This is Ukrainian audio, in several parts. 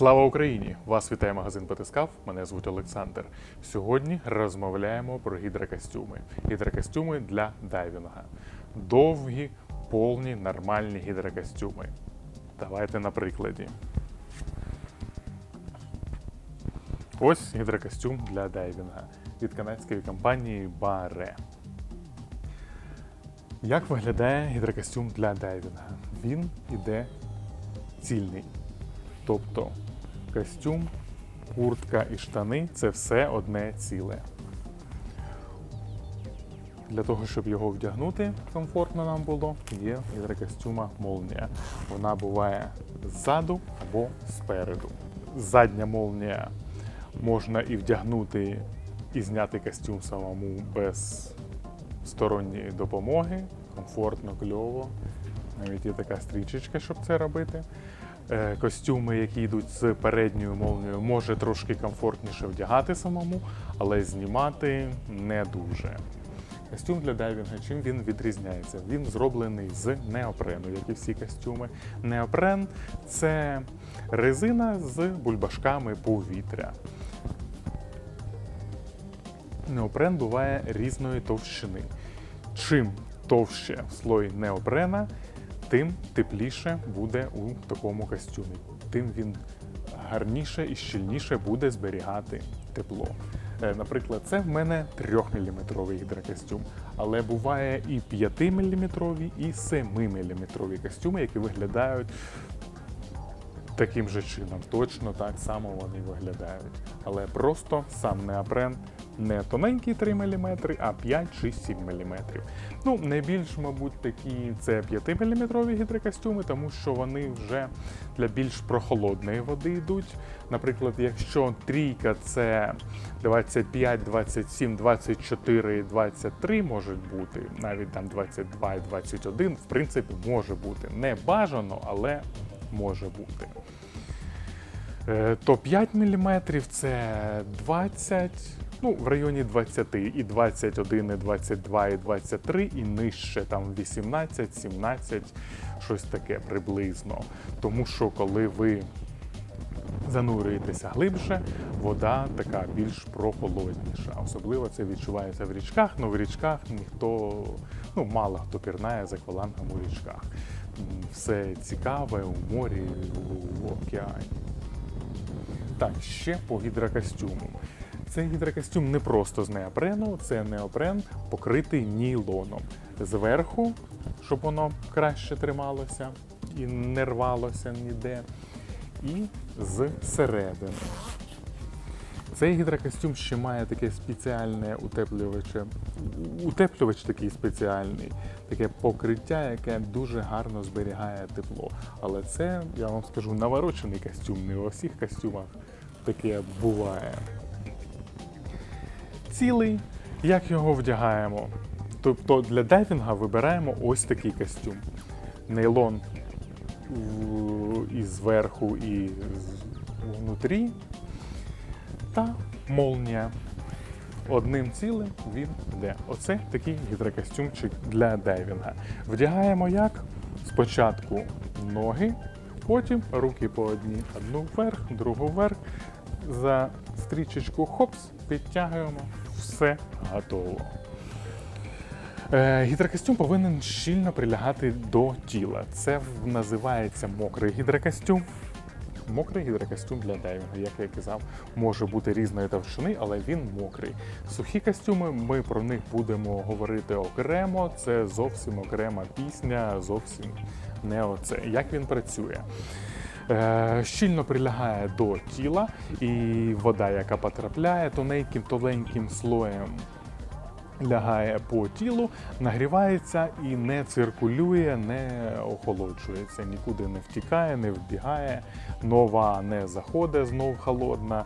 Слава Україні! Вас вітає магазин Батискав. Мене звуть Олександр. Сьогодні розмовляємо про гідрокостюми. Гідрокостюми для дайвінга. Довгі, повні, нормальні гідрокостюми. Давайте на прикладі. Ось гідрокостюм для дайвінга від канадської компанії Баре. Як виглядає гідрокостюм для дайвінга? Він іде цільний. Тобто костюм, куртка і штани це все одне ціле. Для того, щоб його вдягнути комфортно нам було, є гідрокостюма молнія. Вона буває ззаду або спереду. Задня молнія можна і вдягнути, і зняти костюм самому без сторонньої допомоги. Комфортно, кльово. Навіть є така стрічечка, щоб це робити. Е, Костюми, які йдуть з передньою молнією, може трошки комфортніше вдягати самому, але знімати не дуже. Костюм для дайвінга, чим він відрізняється? Він зроблений з неопрену, як і всі костюми. Неопрен це резина з бульбашками повітря. Неопрен буває різної товщини. Чим товще слой неопрена, тим тепліше буде у такому костюмі. Тим він гарніше і щільніше буде зберігати тепло. Е, Наприклад, це в мене 3-мм гідрокостюм, але буває і 5-мм, і 7-мм костюми, які виглядають таким же чином. Точно так само вони виглядають. Але просто сам неопрен не тоненький 3 мм, а 5 чи 7 мм. Ну, найбільш, мабуть, такі це 5-мм гідрокостюми, тому що вони вже для більш прохолодної води йдуть. Наприклад, якщо трійка це 25, 27, 24, 23 можуть бути, навіть там 22 і 21, в принципі, може бути. Не бажано, але може бути. Е, То 5 мм це 20, ну в районі 20, і 21, і 22, і 23, і нижче там 18, 17, щось таке приблизно. Тому що коли ви занурюєтеся глибше, вода така більш прохолодніша. Особливо це відчувається в річках, але в річках ніхто, ну мало хто пірнає за аквалангом у річках. Все цікаве у морі, у океані. Так, ще по гідрокостюму. Цей гідрокостюм не просто з неопрену, це неопрен покритий нілоном. Зверху, щоб воно краще трималося і не рвалося ніде. І зсередини. Цей гідрокостюм ще має таке спеціальне утеплюваче. Утеплювач такий спеціальний, таке покриття, яке дуже гарно зберігає тепло. Але це, я вам скажу, наворочений костюм. Не у всіх костюмах таке буває. Цілий, як його вдягаємо? Тобто для дайвінга вибираємо ось такий костюм. Нейлон і зверху, і внутрі та молнія. Одним цілим він йде. Оце такий гідрокостюмчик для дайвінга. Вдягаємо як? Спочатку ноги, потім руки по одній. Одну вверх, другу вверх. За стрічечку хопс, підтягуємо, все готово. Е, Гідрокостюм повинен щільно прилягати до тіла. Це називається мокрий гідрокостюм. Мокрий гідрокостюм для дайвінгу, як я казав, може бути різної товщини, але він мокрий. Сухі костюми, ми про них будемо говорити окремо. Це зовсім окрема пісня, зовсім не оце. Як він працює? Е, щільно прилягає до тіла, і вода, яка потрапляє тоненьким тоненьким слоєм лягає по тілу, нагрівається і не циркулює, не охолоджується, нікуди не втікає, не вбігає, нова не заходить знов холодна.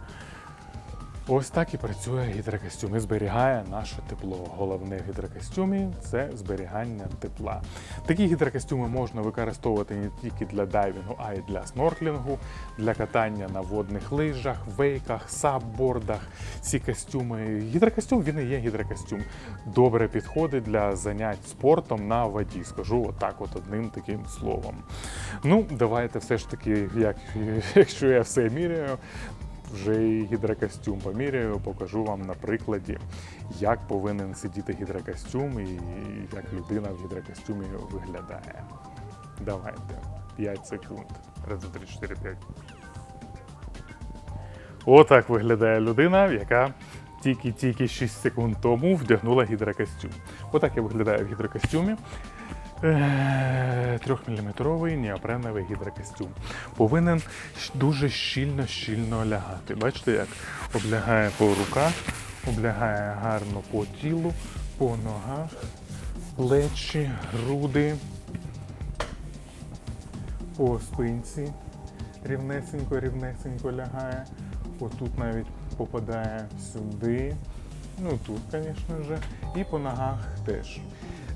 Ось так і працює гідрокостюм і зберігає наше тепло. Головне в гідрокостюмі це зберігання тепла. Такі гідрокостюми можна використовувати не тільки для дайвінгу, а й для снорклінгу, для катання на водних лижах, вейках, саббордах. Ці костюми. Гідрокостюм він і є гідрокостюм. Добре підходить для занять спортом на воді. Скажу отак, от одним таким словом. Ну, давайте все ж таки, як, якщо я все міряю, вже і гідрокостюм поміряю, покажу вам на прикладі, як повинен сидіти гідрокостюм і як людина в гідрокостюмі виглядає. Давайте. 5 секунд. Раз, два, три, чотири, п'ять. Отак виглядає людина, яка тільки-тільки 6 секунд тому вдягнула гідрокостюм. Отак я виглядаю в гідрокостюмі. Е, Трьохміліметровий неопреновий гідрокостюм. Повинен дуже щільно-щільно лягати. Бачите, як облягає по руках, облягає гарно по тілу, по ногах, плечі, груди, по спинці. Рівнесенько, рівнесенько лягає. Отут навіть попадає сюди. Ну тут, звісно і по ногах теж.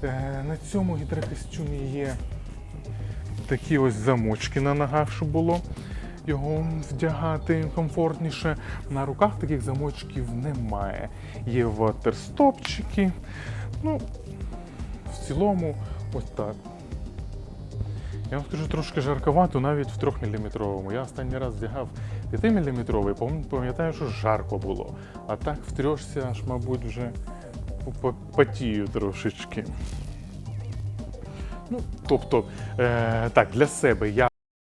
Е, на цьому гідрокостюмі є такі ось замочки на ногах, щоб було його вдягати комфортніше. На руках таких замочків немає. Є ватерстопчики. Ну, в цілому, ось так. Я вам скажу трошки жарковато навіть в 3-мм. Я останній раз вдягав 5-мм, пам'ятаю, що жарко було. А так в аж, мабуть, вже потію трошечки. Ну, тобто, е, так, для себе я